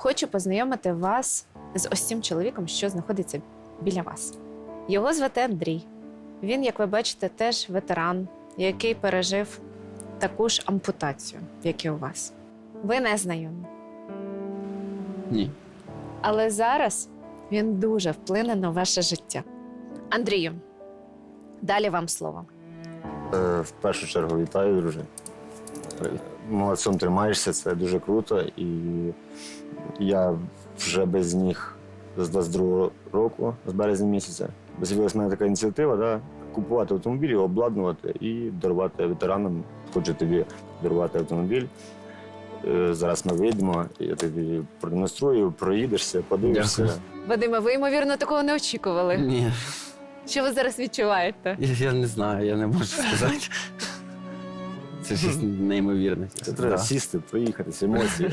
Хочу познайомити вас з ось цим чоловіком, що знаходиться біля вас. Його звати Андрій. Він, як ви бачите, теж ветеран, який пережив таку ж ампутацію, як і у вас. Ви не знайомі. Ні. Але зараз він дуже вплине на ваше життя. Андрію, далі вам слово. Е, В першу чергу вітаю, друже. Е, Молодцом тримаєшся, це дуже круто. І я вже без них з 22 року, з березня місяця. З'явилася в мене така ініціатива, да, купувати автомобілі, обладнувати і дарувати ветеранам. Хочу тобі дарувати автомобіль. Е, Зараз ми вийдемо, я тобі продемонструю, проїдешся, подивишся. Дякую. Вадиме, ви ймовірно такого не очікували. Ні, Що ви зараз відчуваєте? я, я не знаю, я не можу сказати. Це щось неймовірне. Це треба Да. сісти, проїхатися, емоції.